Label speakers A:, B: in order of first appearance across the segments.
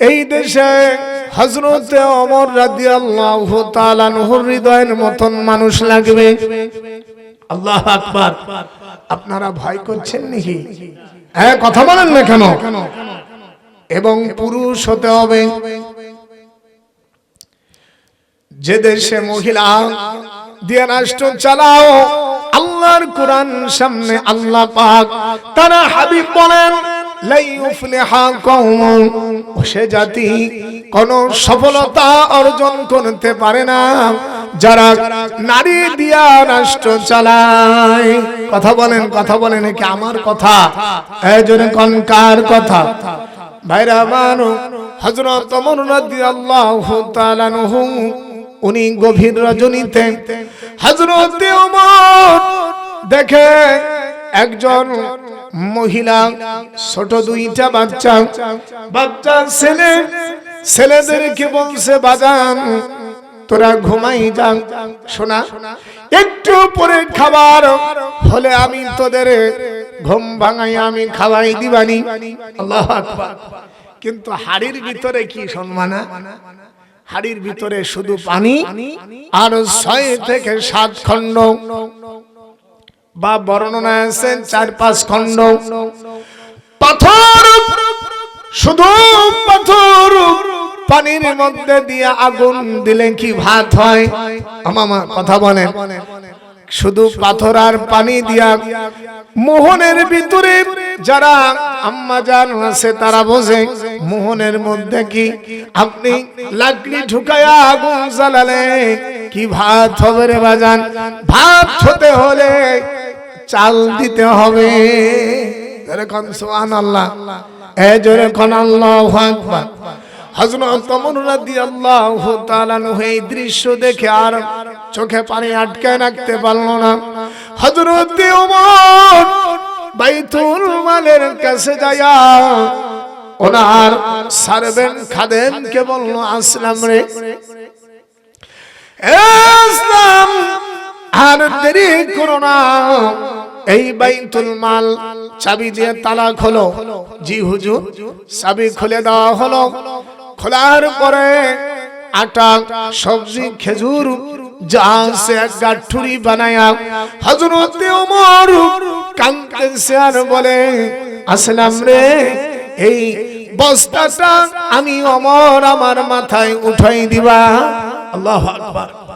A: এই দেশে হজরতে অমর রাদি আল্লাহ হৃদয়ের মতন মানুষ লাগবে। আল্লাহ আকবার। আপনারা ভয় করছেন নাকি? হ্যাঁ কথা বলেন না কেন? এবং পুরুষ হতে হবে। যে দেশে মহিলা দিয়ে রাষ্ট্র চালাও, আল্লাহর কোরআন সামনে আল্লাহ পাক তারা হাবিব বলেন সে জাতি কোন সফলতা অর্জন করতে পারে না। যারা নারী দিয়া রাষ্ট্র চালায়। কথা বলেন কথা বলেন কি আমার কথা? এই জন্য কনকার কথা? ভাইরা আমার ওমর রাদিয়াল্লাহু তাআলা আনহু, উনি গভীর রজনীতে হযরত ওমর দেখে একজন মহিলা, ছোট দুইটা বাচ্চা। বাচ্চা, ছেলে, ছেলেদেরকে বলছে, বাজান, তোরা ঘুমাই যা। শোনা, একটু পরে খাবার হলে আমি তোদের ঘুম ভাঙাই, আমি খাওয়াই দিবানি। আল্লাহ কিন্তু হাড়ির ভিতরে কি সম্মানা হাড়ির ভিতরে শুধু পানি আর ছয় থেকে সাত খণ্ড বা বর্ণনা আছে চার পাঁচ খণ্ড। পাথর শুধু পাথর পানির মধ্যে দিয়ে আগুন দিলে কি ভাত হয়? আমামা কথা বলেন শুধু পাথর আর পানি দিয়া মোহনের ভিতরে যারা আম্মা জান আছে তারা বোঝে মোহনের মধ্যে কি আপনি লাকড়ি ঢুকায়া আগুন জ্বালালে কি ভাত হবে রে বাজান? ভাত হতে হলে চাল দিতে হবে। সোহান আল্লাহ আল্লাহ দৃশ্য দেখে আর চোখে পানি আটকে রাখতে পারল না। হযরত মালের কাছে যায়া ওনার সার্ভেন্ট খাদেমকে বলল, আসলাম রে। আসলাম। আর দেরি করো না এই বাইতুল মাল চাবি দিয়ে তালা খোলো জি হুজুর, চাবি খুলে দেওয়া হলো। খোলার পরে আটা, সবজি, খেজুর আমি অমর আমার মাথায় উঠাই দিবা। আল্লাহ আকবার।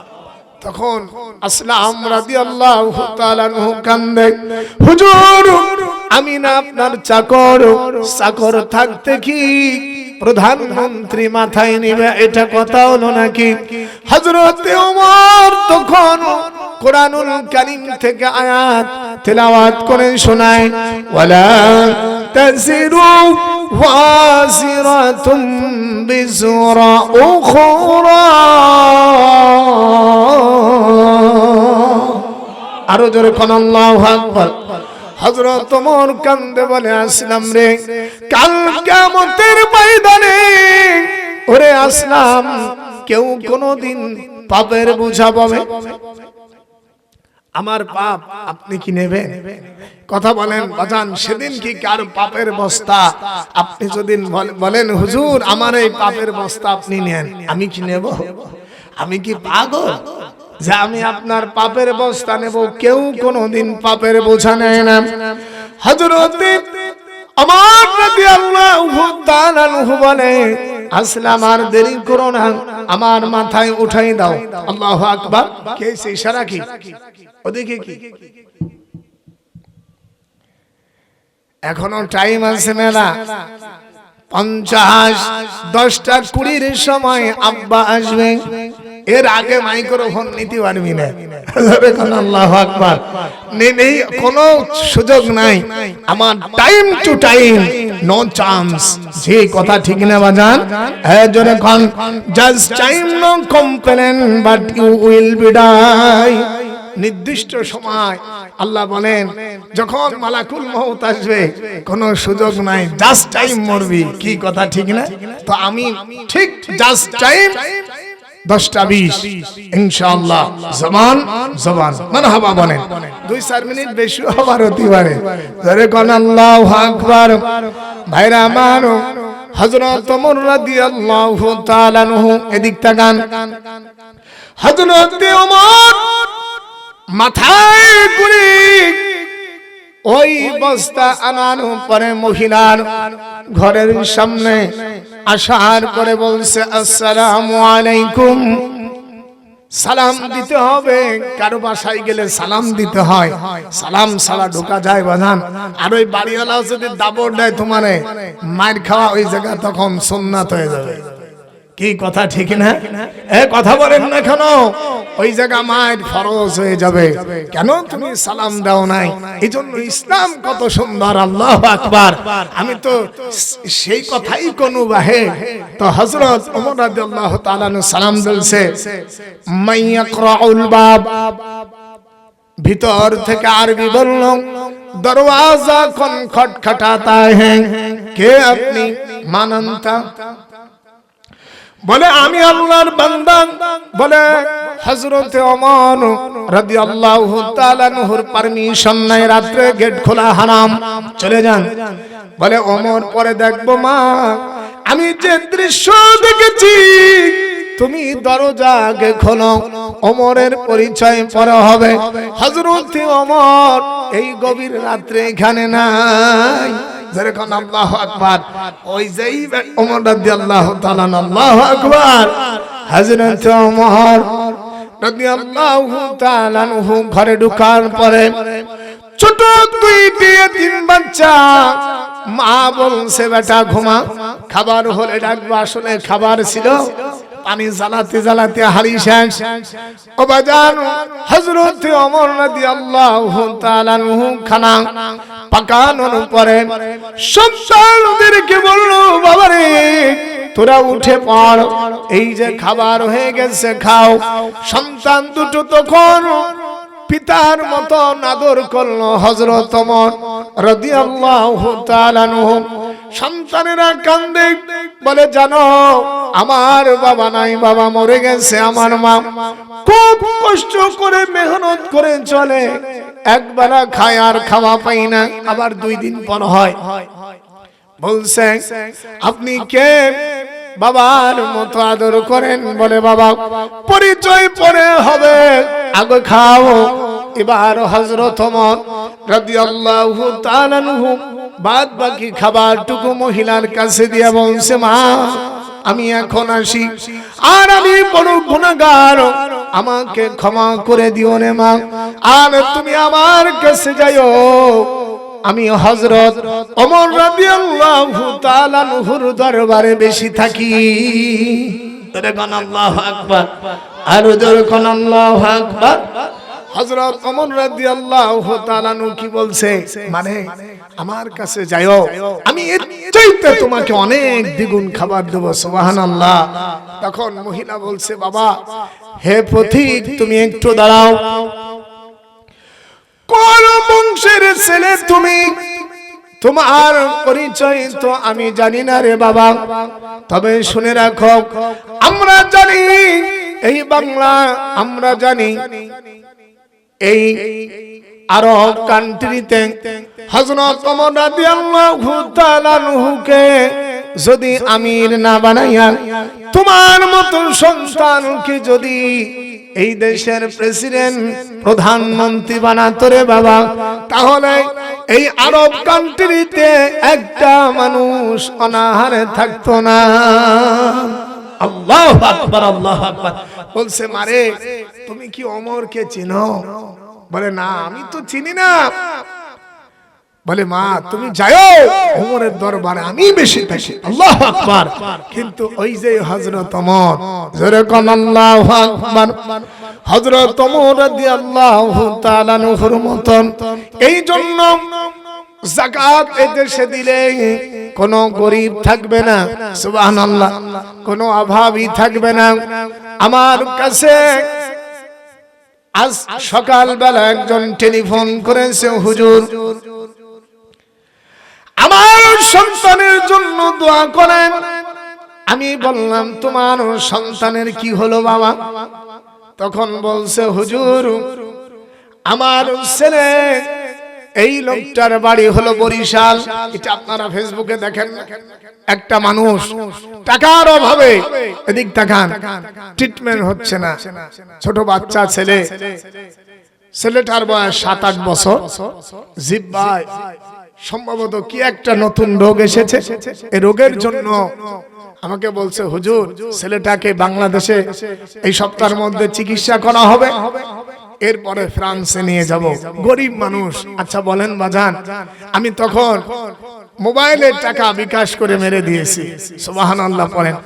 A: তখন আসলাম রাদিয়াল্লাহু আল্লাহ কান্দে হুজুর আমি না আপনার চাকর চাকর থাকতে কি প্রধানমন্ত্রী মাথায় নিবে? এটা কথা হলো নাকি? হযরত ওমর তখন কোরআনুল কারীম থেকে আয়াত তেলাওয়াত করে শোনায় ওয়ালা তাজিরু ওয়াজিরাতুম বিজরা উখরা আরও জোরে কোন আল্লাহু আকবার। হযরত ওমর কান্দে বলে, আসলাম রে। কাল কিয়ামতের ময়দানে। ওরে আসলাম, কেউ কোনোদিন পাপের বোঝা পাবে। আমার পাপ আপনি কি নেবেন? কথা বলেন, বাজান, সেদিন কি কার পাপের বস্তা? আপনি যদি বলেন, হুজুর, আমার এই পাপের বস্তা আপনি নেন, আমি কি নেব? আমি কি পাগল? যে আমি আপনার পাপের বস্তা নেব, কেউ কোনোদিন পাপের বোঝা নেয় না। হযরত আমার বলে আসলাম আর দেরি করো না। আমার মাথায় উঠাই দাও। আল্লাহ আকবার। কে ইশারা কি? ওদিকে কি? এখনও টাইম আছে মেলা। পঞ্চাশ, দশটা কুড়ির সময় আব্বা আসবে। এর আগে মাইক্রোফোন নিতে পারবি না। কোনো সুযোগ নাই। আমার time to time no chance যে কথা ঠিক না বাজান জোরে কন just time no complain but you will be die নির্দিষ্ট সময় আল্লাহ বলেন, যখন মালাকুল মহত আসবে, কোনো সুযোগ নাই। জাস্ট টাইম মরবি। কি কথা ঠিক না? তো আমি ঠিক জাস্ট টাইম দশটা বিশ। ইনশাআল্লাহ। জবান? জবান। মানে হাবা বলেন। দুই চার মিনিট বেশি হবার হতে পারে। ধরে কোন, আল্লাহ আকবার। ভাইরা আমার, হযরত ওমর রাদিয়াল্লাহু তাআলা আনহু, এদিক তাকান। হযরত ওমর মাথায় গুলি, ওই বস্তা আনানো পরে মহিলার ঘরের সামনে আসার করে বলছে, আসসালামু আলাইকুম। সালাম দিতে হবে। কারও বাসায় গেলে সালাম দিতে হয়। সালাম সালা ঢোকা যায় বাজান। আর ওই বাড়িওয়ালা যদি দাবর দেয় তোমারে মার খাওয়া ওই জায়গা তখন সোননাথ হয়ে যাবে। কি কথা, ঠিক না? এ, কথা বলেন না কেন? ওই জায়গা মায়ের ফরজ হয়ে যাবে। কেন তুমি সালাম দাও নাই? এই জন্য ইসলাম কত সুন্দর, আল্লাহ আকবার। আমি তো সেই কথাই কোন বাহে। তো হযরত ওমর রাদিয়াল্লাহু তাআলা সালাম দিলছে মাইয়াকরাউল বাব। ভিতর থেকে আরবি বলল, দরওয়াজা কোন খটখটাতা হ্যাঁ। কে আপনি? মানন্তা? বলে, আমি আল্লাহর বান্দা। বলে, হযরতে ওমর রাদিয়াল্লাহু তাআলা নহর পারমিশন নাই রাত্রে গেট খোলা হারাম। চলে যান। বলে, ওমর, পরে দেখব মা। আমি যে দৃশ্য দেখেছি, তুমি দরজা আগে খোলো। ওমরের পরিচয় পরে হবে। হযরতে ওমর এই গভীর রাত্রে এখানে নাই। যেরকম আল্লাহ আকবার, ওই যেই ওমর রাদিয়াল্লাহু তাআলা আল্লাহু আকবার। হযরত ওমর রাদিয়াল্লাহু তাআলা আনহু ঘরে ঢোকার পরে ছোট দুইটি তিন বাচ্চা, মা বলছে, বেটা, ঘুমা। খাবার হলে ডাকবো, আসলে খাবার ছিল পানি জ্বালাতে জ্বালাতে হারি শেষ। হযরত ওমর রাদিয়াল্লাহু তাআলা খানা পাকানোর পরে বলল, বাবারে, তোরা উঠে পড়, এই যে খাবার হয়ে গেছে, খাও। সন্তান দুটো তখন পিতার মতো নাদর করল হজরত সন্তানেরা কান্দে, বলে, জানো আমার বাবা নাই, বাবা মরে গেছে, আমার মা। খুব কষ্ট করে মেহনত করে চলে। একবেলা খায় আর খাওয়া পাই না, আবার দুই দিন পর হয়। বলছে, আপনি কে? বাবার মতো আদর করেন, বলে, বাবা, পরিচয় পরে হবে, আগে খাও। এবার হজরত রাদিয়াল্লাহু তাআলা বাদ বাকি খাবারটুকু মহিলার কাছে দিয়ে বলছে, মা আমি এখন আসি। আর আমি বড় গুণাগার। আমাকে ক্ষমা করে দিও রে মা। আর তুমি আমার কাছে যাইও। আমি হযরত ওমর রাদিয়াল্লাহু তাআলা নহর দরবারে বেশি থাকি। তোরে গান আল্লাহু আকবার। আর আল্লাহু আকবার। হযরত ওমর রাদিয়াল্লাহু তাআলা নু কি বলছে? মানে আমার কাছে যাইও। আমি চাইতে তোমাকে অনেক দ্বিগুণ খাবার দেব, সুবহানাল্লাহ। তখন মহিলা বলছে, বাবা, হে পথিক, তুমি একটু দাঁড়াও। কোন বংশের ছেলে তুমি? তোমার পরিচয় তো আমি জানি না রে বাবা। তবে শুনে রাখো, আমরা জানি, এই বাংলা আমরা জানি। এই আরব কান্ট্রিতে হযরত ওমর রাদিয়াল্লাহু তাআলা যদি আমির না বানাইয়া তোমার মতো সন্তানকে যদি এই দেশের প্রেসিডেন্ট, প্রধানমন্ত্রী বানাতো রে বাবা, তাহলে এই আরব কান্ট্রিতে একটা মানুষ অনাহারে থাকতো না। আল্লাহ আকবার আল্লাহ আকবার। বলছে, মারে, তুমি কি অমরকে চিনো? বলে না আমি তো চিনি না। বলে মা তুমি যাও ওমরের দরবারে আমি বেশি থাকি। আল্লাহ আকবার। কিন্তু ওই যে হযরত ওমর জোরে কোন আল্লাহু আকবার। হযরত ওমর রাদিয়াল্লাহু তাআলা নহর মতন। এই জন্য জাকাত এই দেশে দিলে কোনো গরিব থাকবে না সুবহানাল্লাহ। কোনো অভাবী থাকবে না। আমার কাছে আজ সকালবেলা একজন টেলিফোন করেছে, হুজুর, আমার সন্তানের জন্য দোয়া করেন। আমি বললাম, তোমার সন্তানের কি হলো বাবা? তখন বলছে, হুজুর, আমার ছেলে এই লোকটার বাড়ি হলো বরিশাল। এটা আপনারা ফেসবুকে দেখেন। একটা মানুষ, টাকার অভাবে এদিক তাকান ট্রিটমেন্ট হচ্ছে না। ছোট বাচ্চা ছেলে, ছেলেটার বয়স সাত আট বছর। জিব্বায় সম্ভবত কি একটা নতুন রোগ এসেছে? এই রোগের জন্য আমাকে বলছে, হুজুর, ছেলেটাকে বাংলাদেশে এই সপ্তাহের মধ্যে চিকিৎসা করা হবে? এরপরে ফ্রান্সে নিয়ে যাব। গরিব মানুষ। আচ্ছা বলেন বাজান আমি তখন মোবাইলের টাকা বিকাশ করে মেরে দিয়েছি। সুবাহান আল্লাহ পড়েন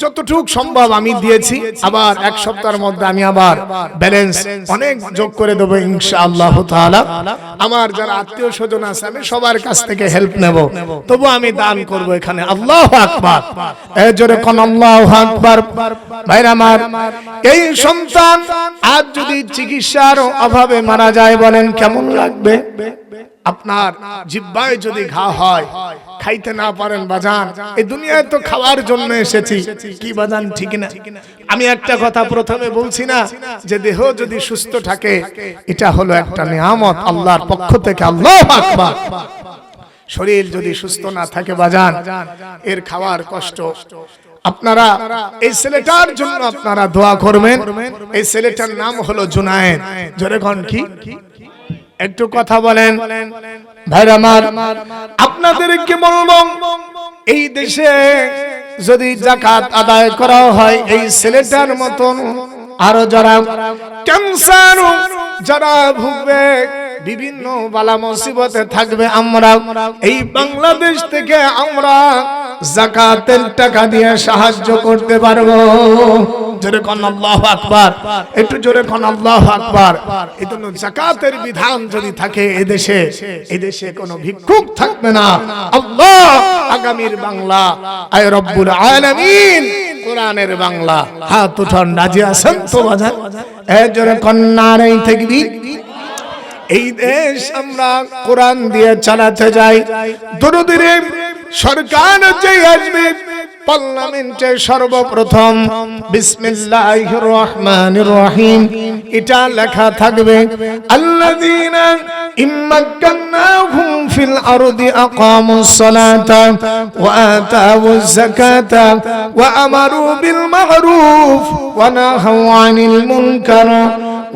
A: যতটুক সম্ভব আমি দিয়েছি, আবার এক সপ্তাহের মধ্যে আমি আবার ব্যালেন্স অনেক যোগ করে দেবো ইনশা আল্লাহ আমার যারা আত্মীয় স্বজন আছে, আমি সবার কাছ থেকে হেল্প নেব। তবু আমি দান করব এখানে। আল্লাহ আকবার। এ জোরে কোন আল্লাহ আকবার। ভাইরা আমার, এই সন্তান আজ যদি চিকিৎসার অভাবে মারা যায় বলেন, কেমন লাগবে? আপনার জিব্বায় যদি ঘা হয়, খাইতে না পারেন বাজান। এই দুনিয়ায় তো খাওয়ার জন্য এসেছি। কি বাজান, ঠিক না? আমি একটা কথা প্রথমে বলছি না, যে দেহ যদি সুস্থ থাকে, এটা হলো একটা নিয়ামত আল্লাহর পক্ষ থেকে। আল্লাহ আকবার। শরীর যদি সুস্থ না থাকে বাজান, এর খাওয়ার কষ্ট। আপনারা এই ছেলেটার জন্য আপনারা দোয়া করবেন। এই ছেলেটার নাম হলো জুনায়েদ। জোরে কন কি? একটু কথা বলেন। ভাইর আমার আপনাদের কি বলব, এই দেশে যদি জাকাত আদায় করা হয়, এই ছেলেটার মতন আরও যারা ক্যান্সার যারা ভুগবে বিভিন্ন বালা মুসিবতে থাকবে আমরা। এই বাংলাদেশ থেকে আমরা জাকাতের টাকা দিয়ে সাহায্য করতে পারব। জোরে কোন আল্লাহ আকবার। একটু জোরে কোন আল্লাহ আকবার। এই জাকাতের বিধান যদি থাকে এদেশে এদেশে কোনো ভিক্ষুক থাকবে না। আল্লাহ আগামীর বাংলা, আয় রব্বুল আলামিন, কোরআনের বাংলা। হাত উঠান, রাজি আছেন তো বাজার এ জোরে কন্যার এই থাকবি এই দেশ আমরা কোরআন দিয়ে চালাতে যাই। দুদিনে সরকার যে আসবে, পার্লামেন্টে সর্বপ্রথম বিসমিল্লাহ রহমান রহিম। এটা লেখা থাকবে, আল্লাযীনা ইম্মাক্কান্নাহুম ফিল আরদি আকামুস সালাতা ওয়া যাকাতা ওয়া আমারু বিল ওয়া নাহাউ আনিল মুনকার।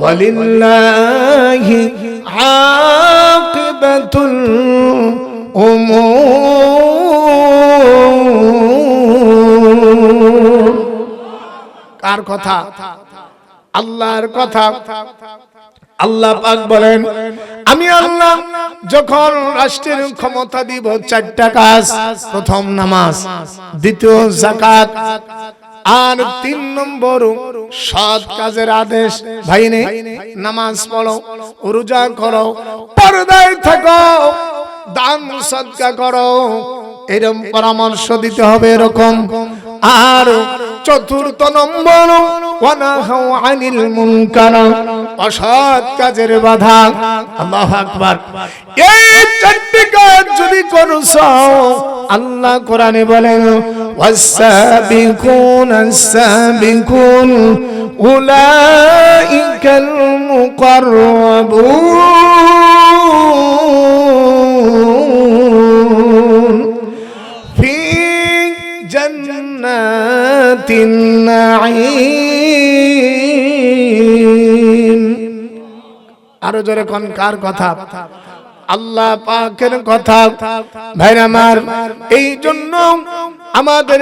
A: ওয়ালিল্লাহি عاقبة الأمور কার কথা আল্লাহর কথা আল্লাহ পাক বলেন আমি আল্লাহ যখন রাষ্ট্রের ক্ষমতা দিব চারটা কাজ প্রথম নামাজ দ্বিতীয় জাকাত আর তিন নম্বর সৎ কাজের আদেশ। ভাই নামাজ পড়ো, রোজা করো, পর্দায় থাকো, দান সদকা করো। এরকম পরামর্শ দিতে হবে এরকম। আর চতুর্থ নম্বর ওয়ানাহাউ আনিল মুনকার অসৎ কাজের বাধা আল্লাহু আকবার এই চারটি কাজ যদি করছো আল্লাহ কোরআনে বলেন والسابقون السابقون أولئك المقربون النعيم আরো জোরে কোন কার কথা আল্লাহ পাকের কথা ভাইরা আমার এই জন্য আমাদের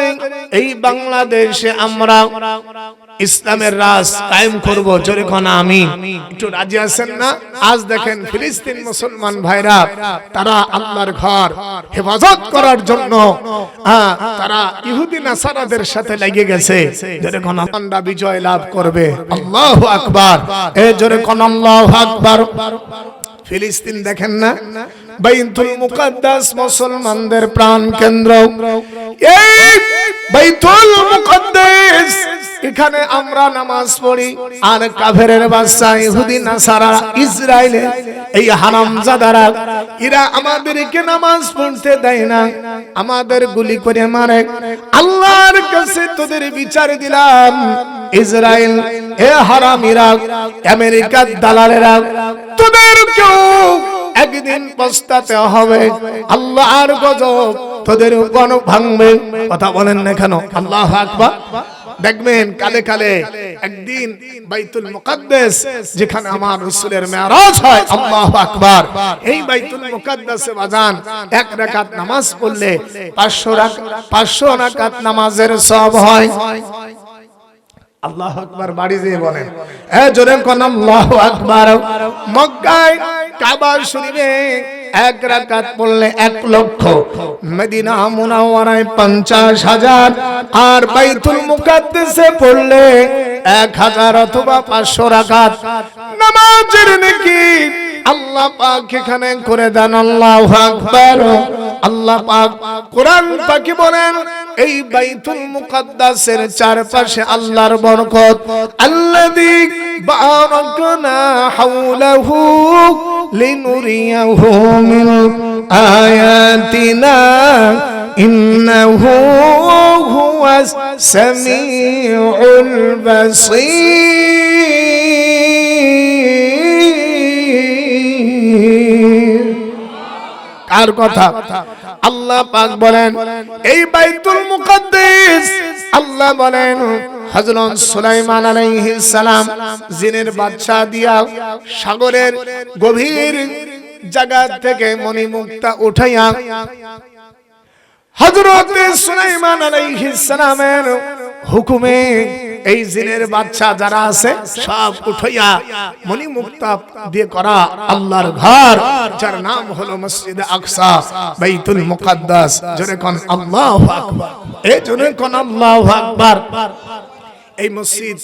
A: এই বাংলাদেশে আমরা ইসলামের রাজ কায়েম করব। জোরে কোন আমি একটু রাজি আছেন না? আজ দেখেন ফিলিস্তিন মুসলমান ভাইরা তারা আল্লাহর ঘর হেফাজত করার জন্য হ্যাঁ, তারা ইহুদি নাসারাদের সাথে লেগে গেছে। জোরে কোন আল্লাহ বিজয় লাভ করবে। আল্লাহু আকবার। এ জোরে কোন আল্লাহু আকবার। ফিলিস্তিন দেখেন না? বাইতুল মুকাদ্দাস মুসলমানদের প্রাণ কেন্দ্র এই বাইতুল এখানে আমরা নামাজ পড়ি, আর কাফেরের বাদশা ইহুদি, নাসারা ইসরায়েলে এই হারামজাদারা, এরা আমাদেরকে নামাজ পড়তে দেয় না, আমাদের গুলি করে মারে। আল্লাহর কাছে তোদের বিচার দিলাম, ইসরায়েল, এ হারামিরা আমেরিকার দালালেরা তোদের কেউ একদিন পস্তাতে হবে। আল্লাহর গজব তোদের উপর ভাঙবে কথা বলেন না কেন? আল্লাহ আকবার। দেখবেন কালে কালে একদিন বাইতুল মুকাদ্দাস, যেখানে আমার রাসূলের মেরাজ হয়, আল্লাহু আকবার। এই বাইতুল মুকাদ্দাসে বাজান, এক রাকাত নামাজ পড়লে 500 রাকাত 500 রাকাত নামাজের সওয়াব হয়। আল্লাহ আকবার বাড়ি দিয়ে বলেন, এ জোরে কোন, আল্লাহু আকবার। মক্কায় কাবা শরীফে এক রাকাত পড়লে এক লক্ষ। মদিনা মুনাওয়ারায় পঞ্চাশ হাজার। আর বাইতুল মুকাদ্দেসে পড়লে এক হাজার অথবা পাঁচশো রাকাত। নামাজের নাকি আল্লাহ পাক এখানে করে দেন, আল্লাহ আকবার। আল্লাহ পাক কোরআন পাকি বলেন এই বাইতুল মুকাদ্দাসের চারপাশে আল্লাহর বরকত। আল্লাযী বারাকনা হাওলাহু লিনুরিয়াহু মিন আয়াতিনা, ইন্নাহু হুয়াস সামিউল বাসীর। কার কথা? আল্লাহ পাক বলেন, এই বাইতুল মুকদ্দিস, আল্লাহ বলেন, হযরত সুলাইমান আলাইহিস সালাম, জিনের বাদশা দিয়া সাগরের গভীর জায়গা থেকে মণিমুক্তা উঠাইয়া হযরত সুলাইমান আলাইহিস সালামের হুকুমে এই জিনের বাচ্চা যারা আছে, সব উঠাইয়া মনি মুক্তা দিয়ে করা আল্লাহর ঘর, যার নাম হলো মসজিদ আকসা, বাইতুল মুকাদ্দাস। জোরে কোন আল্লাহু আকবার। এই জোরে কোন আল্লাহু আকবার। এই মসজিদ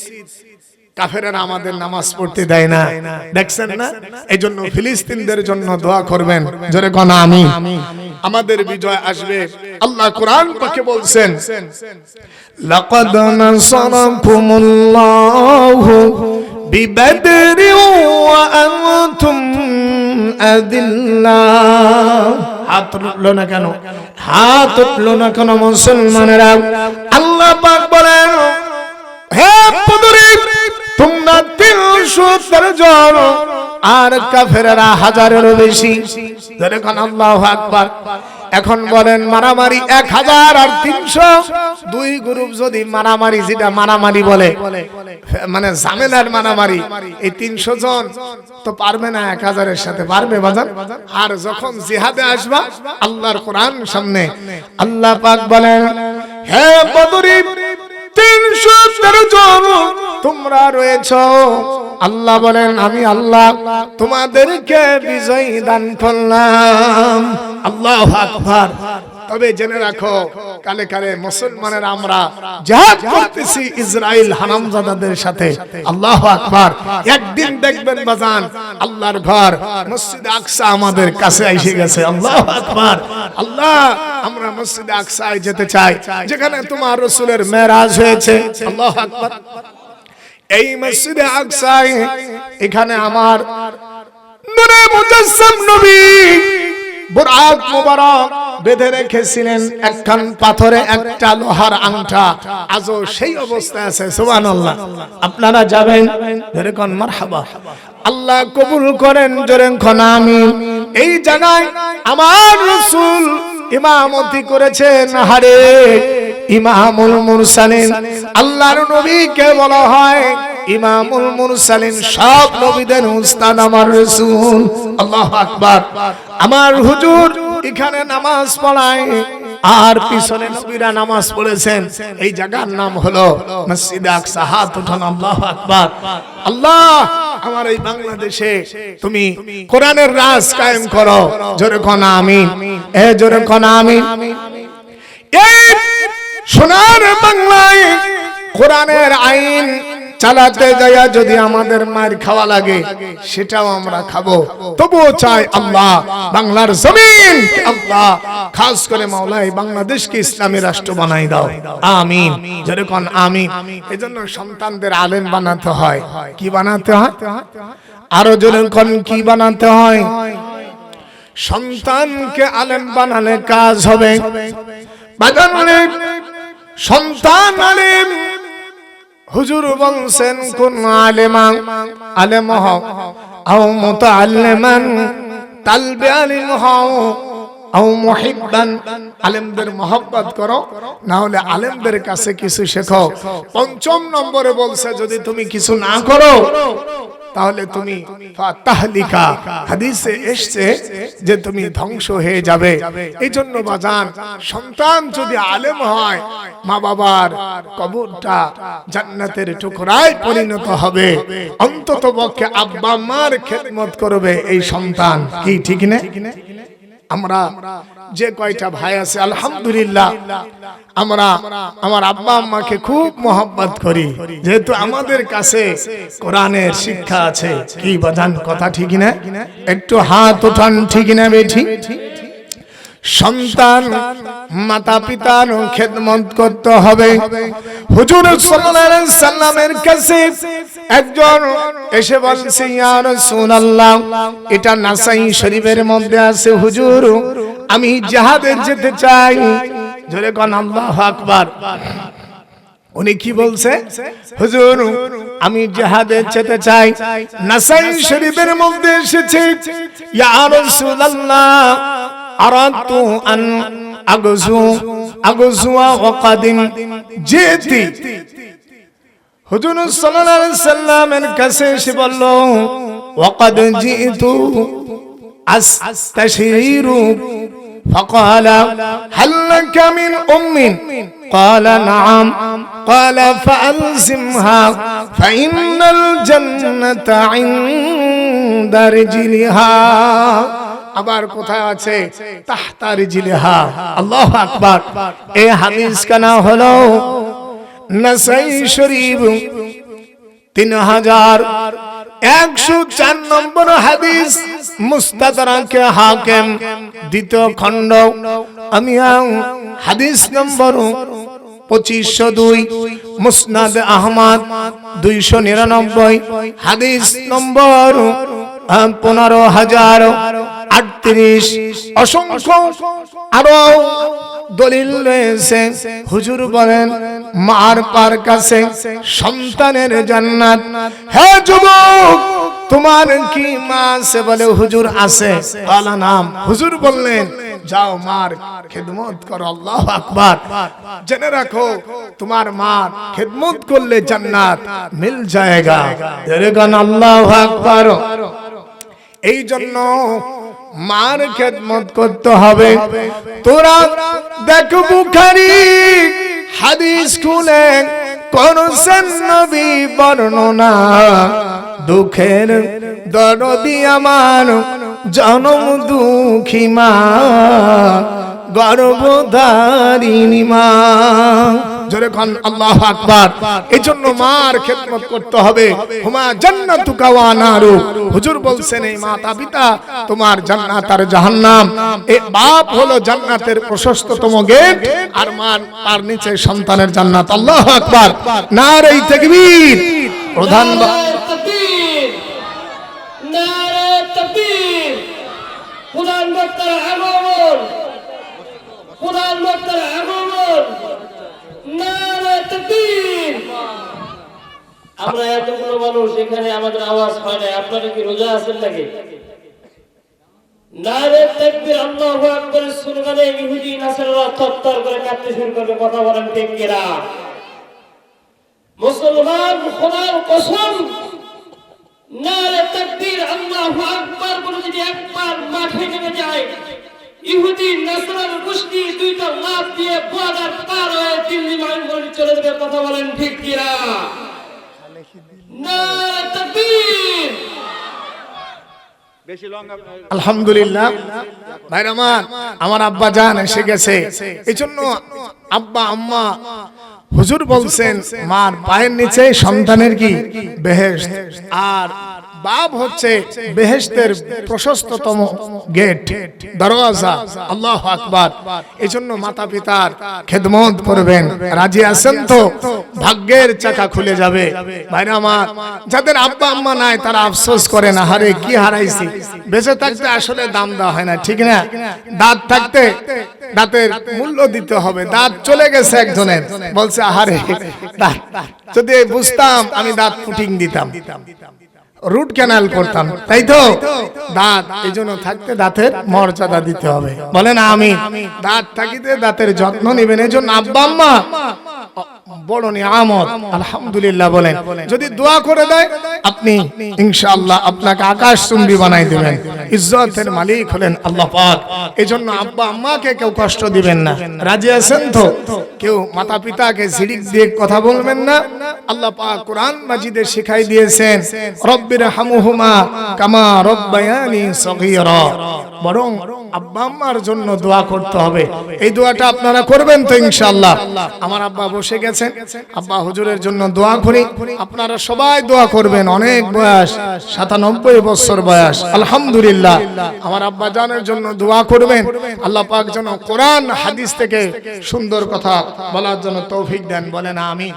A: কাফেরেরা আমাদের নামাজ পড়তে দেয় না। দেখছেন না? এই জন্য ফিলিস্তিনদের জন্য দোয়া করবেন। জোরে কোন আমি। আমাদের বিজয় আসবে। আল্লাহ কোরআন পাকে বলছেন, লাকাদ নাসারাকুমুল্লাহু বিবদর ওয়া আনতুম আদিল্লা হাত উঠল না কেন? হাত উঠল না কেন মুসলমানেরা? আল্লাহ পাক বলেন, হে পুদরি, তোমরা তিনশো তেরো জন আর কাফেরেরা হাজারেরও বেশি। আল্লাহ আকবার। এখন বলেন, মারামারি এক হাজার আর তিনশো। দুই গ্রুপ যদি মারামারি, যেটা মারামারি বলে মানে ঝামেলার মারামারি, এই তিনশো জন তো পারবে না এক হাজারের সাথে। পারবে বাজান? আর যখন জিহাদে আসবা, আল্লাহর কোরআন সামনে। আল্লাহ পাক বলেন, হে বদরি, তিনশো তেরো জন তোমরা রয়েছ। আল্লাহ বলেন, আমি আল্লাহ, তোমাদেরকে বিজয় দান করলাম। আল্লাহ আকবার। তবে জেনে রাখো, কালে কালে মুসলমানের আমরা জাহাজ করতেছি ইসরায়েল হারামজাদাদের সাথে। আল্লাহ আকবার। একদিন দেখবেন বাজান, আল্লাহর ঘর, মসজিদ আকসা আমাদের কাছে এসে গেছে। আল্লাহ আকবার। আল্লাহ, আমরা মসজিদ আকসায় যেতে চাই, যেখানে তোমার রসুলের মেরাজ হয়েছে। আল্লাহ আকবার। এই মসজিদে আকসায় এখানে আমার নূরে মুজাসসাম নবী বুরাক মুবারক বেঁধে রেখেছিলেন একখান পাথরে একটা লোহার আংটা। আজও সেই অবস্থায় আছে সুবহানাল্লাহ। আপনারা যাবেন ধরে কোন মারহাবা। আল্লাহ কবুল করেন জোরে কোন আমিন। এই জায়গায় আমার রাসূল ইমামতি করেছেন হারে। ইমামুল মুরসালিন। আল্লাহর নবীকে বলা হয় ইমামুল মুরসালিন, সব নবীদের উস্তাদ আমার রাসূল। আল্লাহু আকবার। আমার হুজুর এখানে নামাজ পড়ায়, আর পিছনে নবীরা নামাজ পড়েছেন। এই জায়গার নাম হলো মসজিদ আকসা। হাত উঠান, আল্লাহু আকবার। আল্লাহ, আমার এই বাংলাদেশে তুমি কোরআনের রাজ কায়েম করো। জোরে কোন, আমিন। এ জোরে কোন, আমিন। এই সোনার বাংলায় কোরআনের আইন চালাতে যাইয়া যদি আমাদের মার খাওয়া লাগে, সেটাও আমরা খাব। তবুও চাই আল্লাহ, বাংলার জমিন আল্লাহ, খাস করে মাওলাই বাংলাদেশকে ইসলামী রাষ্ট্র বানাই দাও। আমিন, যেরকম আমিন এজন্য সন্তানদের আলেম বানাতে হয়। কি বানাতে হয়? আরও যেরকম কি বানাতে হয়? সন্তানকে আলেম বানালে কাজ হবে। অনেক সন্তান আলেম। হুজুর বলছেন কোন আলেমা? আলেম হও। আও মুতাআল্লিমান। তালবে আলিম হও। আও মুহিব্বান, আলেমদের মহব্বত করো। না হলে আলেমদের কাছে কিছু শেখো। পঞ্চম নম্বরে বলছে, যদি তুমি কিছু না করো, তাহলে তুমি তাহলিকা হাদিসে এসছে যে তুমি ধ্বংস হয়ে যাবে। এই জন্য বাজান, সন্তান যদি আলেম হয় মা বাবার কবরটা জান্নাতের টুকরায় পরিণত হবে। অন্তত পক্ষে আব্বা মার খেদমত করবে এই সন্তান। কি, ঠিক না? আমরা যে কয়টা ভাই আছে, আলহামদুলিল্লাহ, আমরা আমার আব্বা আম্মাকে খুব মোহাম্মত করি। যেহেতু আমাদের কাছে কোরআনের শিক্ষা আছে, কি বাজান কথা ঠিক না একটু হাত ওঠান ঠিক না বেঠি? সন্তান মাতা পিতার খেদমত করতে হবে। হুজুর সাল্লামের কাছে একজন এসে বলছে, ইয়া রাসূলুল্লাহ, এটা নাসাই শরীফের মধ্যে আছে হুজুর, আমি জিহাদে যেতে চাই। জোরে কোন, আল্লাহু আকবার। উনি কি বলছে? হুজুর, আমি জিহাদে যেতে চাই। নাসাই শরীফের মধ্যে এসেছে, ইয়া রাসূলুল্লাহ আরাদতু আন আগজু আগজুয়া ওয়াকাদিন যেতি হুজুর সাল্লাল্লাহু আলাইহি সাল্লামের কাছে এসে বলল ওয়াকাদ জিতু আস্তাশিরু فقال هل لك من أم قال نعم قال فألزمها فإن الجنة عند رجلها আবার কোথায় আছে? তাহতার জিলেহা। আল্লাহ আকবার। এই হাদিস কানা হলো নাসাই শরীফ। তিন হাজার একশো চার নম্বর হাদিস মুস্তাদারাকে হাকেম। দ্বিতীয় খণ্ড। আমি হাদিস নম্বর পঁচিশশো দুই। মুসনাদ আহমদ দুইশো নিরানব্বই। হাদিস নম্বর পনেরো হাজার আটত্রিশ। অসংখ্য আরও দলিল রয়েছে। হুজুর বলেন, মার পার কাছে সন্তানের জান্নাত। হে যুবক, তোমার কি মা আছে বলে হুজুর আছে? নাম। হুজুর বললেন, যাও মার খেদমত করো, আল্লাহ আকবার। জেনে রাখো, তোমার মার খেদমত করলে জান্নাত মিল জেরেগান আল্লাহ আকবার। এই জন্য মার খেদমত করতে হবে। তোরা দেখ বুখারি হাদিস খুলে করছেন নবী বর্ণনা। দুঃখের দরদি আমার জনম দুঃখী মা, গর্ভধারিণী মা। জোরে খান আল্লাহ আকবার। জন্য মার খেদমত করতে হবে। হুমা জান্নাতু কাওয়ানারু হুজুর বলছেন, এই মাতা পিতা, তোমার জান্নাত আর জাহান্নাম। এই বাপ হলো জান্নাতের প্রশস্ততম গেট আর মার, তার নিচে সন্তানের জান্নাত। আল্লাহ আকবার। নারে তাকবীর। প্রধান
B: প্রধান আগমন। আগমন। আমরা এতগুলো মানুষ এখানে আমাদের আওয়াজ হয় না আপনারা কি রোজা আছেন নাকি? মুসলমান খোদার কসম নারে যদি একবার মাঠে নেমে যায় ইহুদি নাসরার গোষ্ঠী দুইটা লাভ দিয়ে বর্ডার পার হয়ে দিল্লি মাইনগঞ্জ চলে যাবে কথা বলেন ঠিক কিনা?
A: আলহামদুলিল্লাহ। ভাইরা আমার আমার আব্বা জান এসে গেছে। এই জন্য আব্বা আম্মা হুজুর বলছেন মার পায়ের নিচে সন্তানের কি? আর বাপ হচ্ছে বেহেশতের প্রশস্ততম গেট, দরওয়াজা। আল্লাহ আকবার। এই জন্য মাতা পিতার খেদমত করবেন। রাজি আছেন তো? ভাগ্যের চাকা খুলে যাবে। ভাইরা আমার, যাদের আব্বা আম্মা নাই, তারা আফসোস করে না হারে কি হারাইছি? বেঁচে থাকতে আসলে দাম দেওয়া হয় না, ঠিক না? দাঁত থাকতে দাঁতের মূল্য দিতে হবে। দাঁত চলে গেছে একজনের। বলছে, আহারে, দাঁত, যদি বুঝতাম, আমি দাঁত ফুটিং দিতাম। রুট ক্যানাল করতাম। তাই তো? দাঁত। এই জন্য থাকতে দাঁতের মর্যাদা দিতে হবে। বলে না আমি দাঁত থাকিতে দাঁতের যত্ন নেবেন। এই জন্য আব্বা আম্মা। বড় নিয়ামত। আলহামদুলিল্লাহ বলেন। যদি দোয়া করে দেয়, আপনি ইনশাআল্লাহ আপনাকে আকাশ চুম্বি বানাই দিবেন। ইজ্জতের মালিক হলেন আল্লাহ পাক। এই জন্য আব্বা আম্মাকে কেউ কষ্ট দিবেন না। রাজি আছেন তো? কেউ মাতা পিতাকে সিরিক দিয়ে কথা বলবেন না। আল্লাহ পাক কোরআন মাজিদে শিখাই দিয়েছেন, রব্বির হামুহুমা কামা রব্বায়ানি সগীরা। বরং আব্বা আম্মার জন্য দোয়া করতে হবে। এই দোয়াটা আপনারা করবেন তো ইনশাআল্লাহ। আমার আব্বা বসে গেছেন। আব্বা হুজুরের জন্য দোয়া করি। আপনারা সবাই দোয়া করবেন, অনেক বয়স, সাতানব্বই বছর বয়স। আলহামদুলিল্লাহ। আমার আব্বা জানের জন্য দোয়া করবেন। আল্লাহ পাক যেন কোরআন, হাদিস থেকে সুন্দর কথা বলার জন্য তৌফিক দেন, বলেন আমি